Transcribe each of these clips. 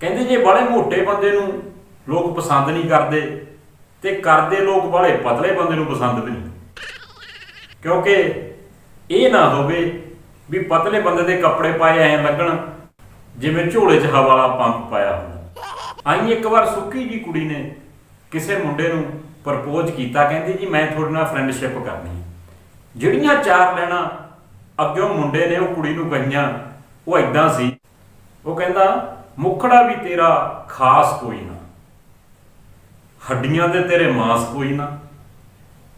ਕਹਿੰਦੇ ਜੇ ਬੜੇ ਮੋਟੇ ਬੰਦੇ ਨੂੰ ਲੋਕ ਪਸੰਦ ਨਹੀਂ ਕਰਦੇ, ਤੇ ਕਰਦੇ ਲੋਕ ਬੜੇ ਪਤਲੇ ਬੰਦੇ ਨੂੰ ਪਸੰਦ ਵੀ ਨਹੀਂ। ਕਿਉਂਕਿ ਇਹ ਨਾ ਹੋਵੇ ਵੀ ਪਤਲੇ ਬੰਦੇ ਦੇ ਕੱਪੜੇ ਪਾਏ ਐਂ ਲੱਗਣ, ਜਿਵੇਂ ਝੋਲੇ 'ਚ ਹਵਾ ਵਾਲਾ ਪੰਪ ਪਾਇਆ ਹੁੰਦਾ। ਆਈ ਇੱਕ ਵਾਰ ਸੁੱਕੀ ਜੀ ਕੁੜੀ ਨੇ ਕਿਸੇ ਮੁੰਡੇ ਨੂੰ ਪ੍ਰਪੋਜ਼ ਕੀਤਾ, ਕਹਿੰਦੀ ਜੀ ਮੈਂ ਤੁਹਾਡੇ ਨਾਲ ਫਰੈਂਡਸ਼ਿਪ ਕਰਨੀ ਜਿਹੜੀਆਂ ਚਾਰ ਲੈਣਾ ਅੱਗਿਓਂ ਮੁੰਡੇ ਨੇ ਉਹ ਕੁੜੀ ਨੂੰ ਕਹੀਆਂ, ਉਹ ਐਦਾਂ ਸੀ। ਉਹ ਕਹਿੰਦਾ ਮੁਖੜਾ ਵੀ ਤੇਰਾ ਖਾਸ ਕੋਈ ਨਾ। ਹੱਡੀਆਂ ਤੇ ਤੇਰੇ ਮਾਸ ਕੋਈ ਨਾ।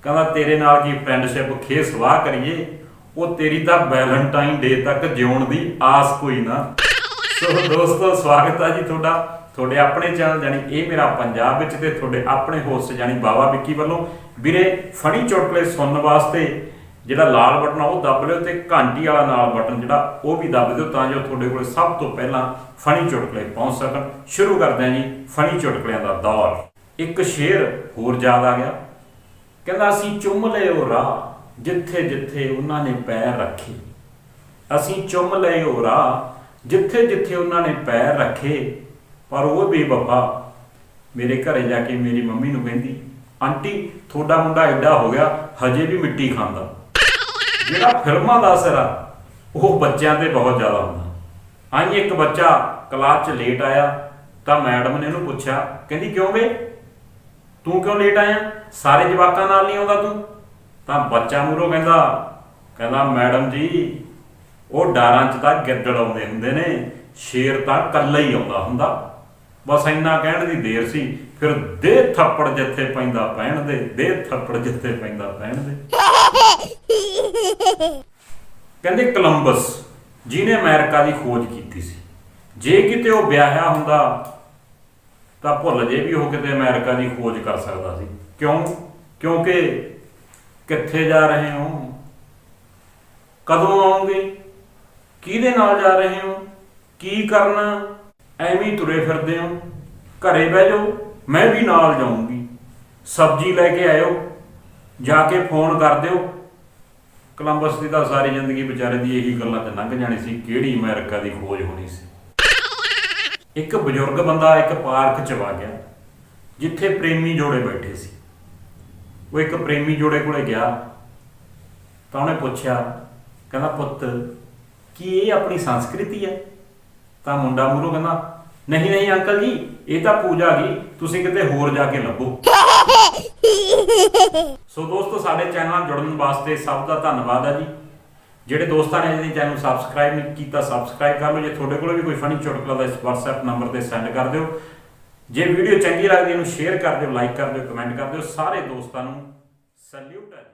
ਕਹਿੰਦਾ ਤੇਰੇ ਨਾਲ ਕੀ ਫਰੈਂਡਸ਼ਿਪ ਖੇ ਸਵਾਹ ਕਰੀਏ। ਉਹ ਤੇਰੀ ਤਾਂ ਵੈਲੈਂਟਾਈਨ ਡੇ ਤੱਕ ਜਿਉਣ ਦੀ ਆਸ ਕੋਈ ਨਾ। ਸੋ ਦੋਸਤੋ, ਸਵਾਗਤ ਹੈ ਜੀ ਤੁਹਾਡਾ, ਤੁਹਾਡੇ ਆਪਣੇ ਚੈਨਲ ਜਾਨੀ ਇਹ ਮੇਰਾ ਪੰਜਾਬ ਵਿੱਚ ਤੇ ਤੁਹਾਡੇ ਆਪਣੇ ਹੋਸਟ ਜਾਨੀ ਬਾਵਾ ਵਿੱਕੀ ਵੱਲੋਂ। ਵੀਰੇ ਫਣੀ ਚੁਟਕਲੇ ਸੁਣਨ ਵਾਸਤੇ ਜਿਹੜਾ ਲਾਲ ਬਟਨ ਆ, ਉਹ ਦੱਬ ਲਿਓ ਤੇ ਘੰਟੀ ਵਾਲਾ ਨਾਲ ਬਟਨ ਜਿਹੜਾ ਉਹ ਵੀ ਦੱਬ ਦਿਓ ਤਾਂ ਜੋ ਤੁਹਾਡੇ ਕੋਲ ਸਭ ਤੋਂ ਪਹਿਲਾਂ ਫਣੀ ਚੁਟਕਲੇ ਪਹੁੰਚ ਸਕਣ। ਸ਼ੁਰੂ ਕਰਦੇ ਹਾਂ ਜੀ ਫਣੀ ਚੁਟਕਲਿਆਂ ਦਾ ਦੌਰ। ਇੱਕ ਸ਼ੇਰ ਹੋਰ ਯਾਦ ਆ ਗਿਆ। ਕਹਿੰਦਾ ਅਸੀਂ ਚੁੰਮ ਲਏ ਉਹ ਰਾਹ ਜਿੱਥੇ ਜਿੱਥੇ ਉਹਨਾਂ ਨੇ ਪੈਰ ਰੱਖੇ। ਅਸੀਂ ਚੁੰਮ ਲਏ ਉਹ ਰਾਹ ਜਿੱਥੇ ਜਿੱਥੇ ਉਹਨਾਂ ਨੇ ਪੈਰ ਰੱਖੇ। ਪਰ ਉਹ ਬੇਵਫਾ ਮੇਰੇ ਘਰੇ ਜਾ ਕੇ ਮੇਰੀ ਮੰਮੀ ਨੂੰ ਕਹਿੰਦੀ, ਆਂਟੀ, ਤੁਹਾਡਾ ਮੁੰਡਾ ਐਡਾ ਹੋ ਗਿਆ, ਹਜੇ ਵੀ ਮਿੱਟੀ ਖਾਂਦਾ। ਜਿਹੜਾ ਫਿਲਮਾਂ ਦਾ ਅਸਰ ਆ, ਉਹ ਬੱਚਿਆਂ ਤੇ ਬਹੁਤ ਜ਼ਿਆਦਾ ਹੁੰਦਾ। ਆਈ ਇੱਕ ਬੱਚਾ ਕਲਾਸ 'ਚ ਲੇਟ ਆਇਆ, ਤਾਂ ਮੈਡਮ ਨੇ ਉਹਨੂੰ ਪੁੱਛਿਆ, ਕਹਿੰਦੀ, ਕਿਉਂ ਵੇ ਤੂੰ ਕਿਉਂ ਲੇਟ ਆਇਆ? ਸਾਰੇ ਜਵਾਕਾਂ ਨਾਲ ਨਹੀਂ ਆਉਂਦਾ ਤੂੰ? ਤਾਂ ਬੱਚਾ ਮੂਰੋ ਕਹਿੰਦਾ ਕਹਿੰਦਾ ਮੈਡਮ ਜੀ, ਉਹ ਡਾਰਾਂ 'ਚ ਤਾਂ ਗਿੱਦੜ ਆਉਂਦੇ ਹੁੰਦੇ ਨੇ, ਸ਼ੇਰ ਤਾਂ ਕੱਲਾ ਹੀ ਆਉਂਦਾ ਹੁੰਦਾ। ਬਸ ਇੰਨਾ ਕਹਿਣ ਦੀ ਦੇਰ ਸੀ, ਫਿਰ ਦੇ ਥੱਪੜ ਜਿੱਥੇ ਪੈਂਦਾ ਪੈਣ ਦੇ ਦੇ ਥੱਪੜ ਜਿੱਥੇ ਪੈਂਦਾ ਪੈਣ ਦੇ। ਕਹਿੰਦੇ ਕੋਲੰਬਸ, ਜਿਹਨੇ ਅਮਰੀਕਾ ਦੀ ਖੋਜ ਕੀਤੀ ਸੀ। ਜੇ ਕਿਤੇ ਉਹ ਵਿਆਹਿਆ ਹੁੰਦਾ, ਤਾਂ ਭੁੱਲ ਜੇ ਵੀ ਉਹ ਕਿਤੇ ਅਮਰੀਕਾ ਦੀ ਖੋਜ ਕਰ ਸਕਦਾ ਸੀ। ਕਿਉਂ? ਕਿਉਂਕਿ ਕਿੱਥੇ ਜਾ ਰਹੇ ਹੋ? ਕਦੋਂ ਆਉਂਗੇ ਕਿਹਦੇ ਨਾਲ ਜਾ ਰਹੇ ਹੋ? ਕੀ ਕਰਨਾ? ਐਵੇਂ ਤੁਰੇ ਫਿਰਦੇ ਹੋ। ਘਰੇ ਬਹਿ ਜਾਓ, ਮੈਂ ਵੀ ਨਾਲ ਜਾਊਂਗੀ। ਸਬਜ਼ੀ ਲੈ ਕੇ ਆਇਓ, ਜਾ ਕੇ ਫੋਨ ਕਰ ਦਿਓ। ਕੋਲੰਬਸ ਦੀ ਤਾਂ ਸਾਰੀ ਜ਼ਿੰਦਗੀ ਵਿਚਾਰੇ ਦੀ ਇਹੀ ਗੱਲਾਂ 'ਚ ਲੰਘ ਜਾਣੀ ਸੀ, ਕਿਹੜੀ ਅਮਰੀਕਾ ਦੀ ਖੋਜ ਹੋਣੀ ਸੀ। ਇੱਕ ਬਜ਼ੁਰਗ ਬੰਦਾ ਇੱਕ ਪਾਰਕ 'ਚ ਵਾ ਗਿਆ, ਜਿੱਥੇ ਪ੍ਰੇਮੀ ਜੋੜੇ ਬੈਠੇ ਸੀ। ਉਹ ਇੱਕ ਪ੍ਰੇਮੀ ਜੋੜੇ ਕੋਲੇ ਗਿਆ, ਤਾਂ ਉਹਨੇ ਪੁੱਛਿਆ, ਕਹਿੰਦਾ, ਪੁੱਤ, ਕੀ ਇਹ ਆਪਣੀ ਸੰਸਕ੍ਰਿਤੀ ਹੈ? ਤਾਂ ਮੁੰਡਾ ਮੂਰੋ ਕਹਿੰਦਾ ਨਹੀਂ ਨਹੀਂ ਅੰਕਲ ਜੀ, ਇਹ ਤਾਂ ਪੂਜਾ ਗਈ ਤੁਸੀਂ ਕਿਤੇ ਹੋਰ ਜਾ ਕੇ ਲੱਭੋ। ਸੋ ਦੋਸਤੋ, ਸਾਡੇ ਚੈਨਲ ਨਾਲ ਜੁੜਨ ਵਾਸਤੇ ਸਭ ਦਾ ਧੰਨਵਾਦ ਹੈ ਜੀ। ਜਿਹੜੇ ਦੋਸਤਾਂ ਨੇ ਇਹਦੇ ਚੈਨਲ ਨੂੰ ਸਬਸਕ੍ਰਾਈਬ ਨਹੀਂ ਕੀਤਾ, ਸਬਸਕ੍ਰਾਈਬ ਕਰ ਲਓ। ਜੇ ਤੁਹਾਡੇ ਕੋਲ ਵੀ ਕੋਈ ਫਨੀ ਚੁਟਕਲਾ ਦਾ ਇਸ WhatsApp ਨੰਬਰ ਤੇ ਸੈਂਡ ਕਰ ਦਿਓ। ਜੇ ਵੀਡੀਓ ਚੰਗੀ ਲੱਗਦੀ ਇਹਨੂੰ ਸ਼ੇਅਰ ਕਰ ਦਿਓ ਲਾਈਕ ਕਰ ਦਿਓ ਕਮੈਂਟ ਕਰ ਦਿਓ। ਸਾਰੇ ਦੋਸਤਾਂ ਨੂੰ ਸੈਲੂਟ ਹੈ